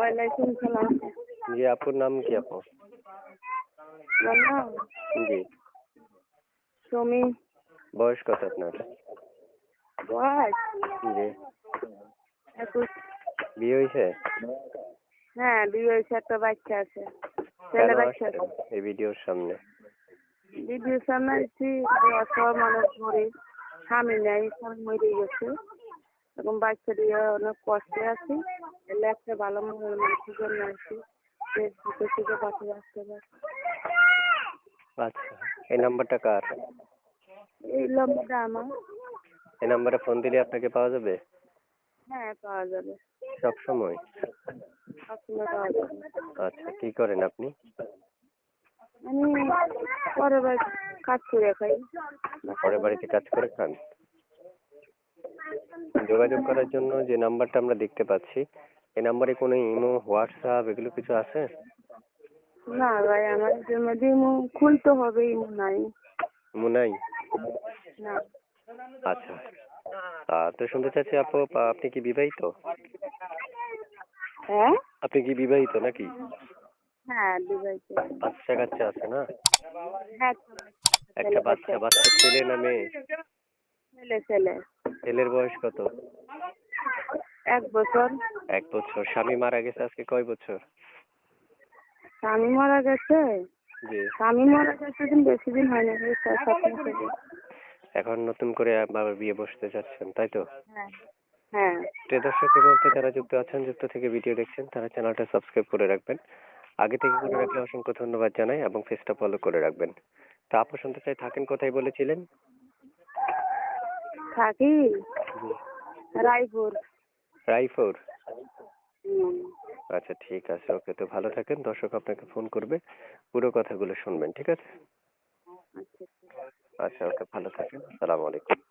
ওয়ালাইকুম সালাম। জি আপুর নাম কি আপু? জি। সুমি। বয়স কত আপনার? বয়স। জি। একুশ। বিয়ে হয়েছে হ্যাঁ বিয়ে হয়েছে একটা বাচ্চা আছে। ছেলে বাচ্চা এই ভিডিওর সামনে? দিদির সামনে আছি অসহায় মানুষ গরিব স্বামী নেই স্বামী মরে গেছে। এখন বাচ্চা দিয়ে অনেক কষ্টে আছি। এলে একটা ভালো মনের মানুষের জন্য যে সুখে পাশে আসতে পারে আচ্ছা এই নাম্বারটা কার? এই লম্বাটা আমার। এই নাম্বারে ফোন দিলে আপনাকে পাওয়া যাবে? হ্যাঁ পাওয়া যাবে। সব সময়? সবসময় পাওয়া যাবে। আচ্ছা কি করেন আপনি? আমি পরের বার কাজ করে খাই। পরের বাড়িতে কাজ করে খান? যোগাযোগ করার জন্য যে নাম্বারটা আমরা দেখতে পাচ্ছি এই নাম্বারে কোনো ইমো হোয়াটসঅ্যাপ এগুলো কিছু আছে? না ভাই আমার জন্য ইমো খুলতে হবে ইমো নাই। ইমো নাই? না। আচ্ছা। তো শুনতে চাচ্ছি আপু আপনি কি বিবাহিত? হ্যাঁ? আপনি কি বিবাহিত নাকি? হ্যাঁ বিবাহিত। বাচ্চা কাচ্চা আছে না? হ্যাঁ একটা বাচ্চা বাচ্চা ছেলে না মেয়ে? ছেলে ছেলে। ছেলের বয়স কত? এক বছর। এক বছর। স্বামী মারা গেছে আজকে কয় বছর? স্বামী মারা গেছে? জি। স্বামী মারা গেছে দিন বেশি দিন হয়নি ছয় সাত মাস আগে। এখন নতুন করে আবার বিয়ে বসতে যাচ্ছেন তাই তো? হ্যাঁ হ্যাঁ। দর্শক মুহূর্তে যারা যুক্ত আছেন যুক্ত থেকে ভিডিও দেখছেন তারা চ্যানেলটা সাবস্ক্রাইব করে রাখবেন। আগে থেকে করে রাখলে অসংখ্য ধন্যবাদ জানাই এবং পেজটা ফলো করে রাখবেন। তা আপু শুনতে চাই থাকেন কোথায় বলেছিলেন? থাকি। রায়পুর। রায়পুর আচ্ছা ঠিক আছে ওকে তো ভালো থাকেন। দর্শক আপনাকে ফোন করবে পুরো কথাগুলো শুনবেন ঠিক আছে? আচ্ছা আচ্ছা ওকে ভালো থাকেন। আসসালামু আলাইকুম।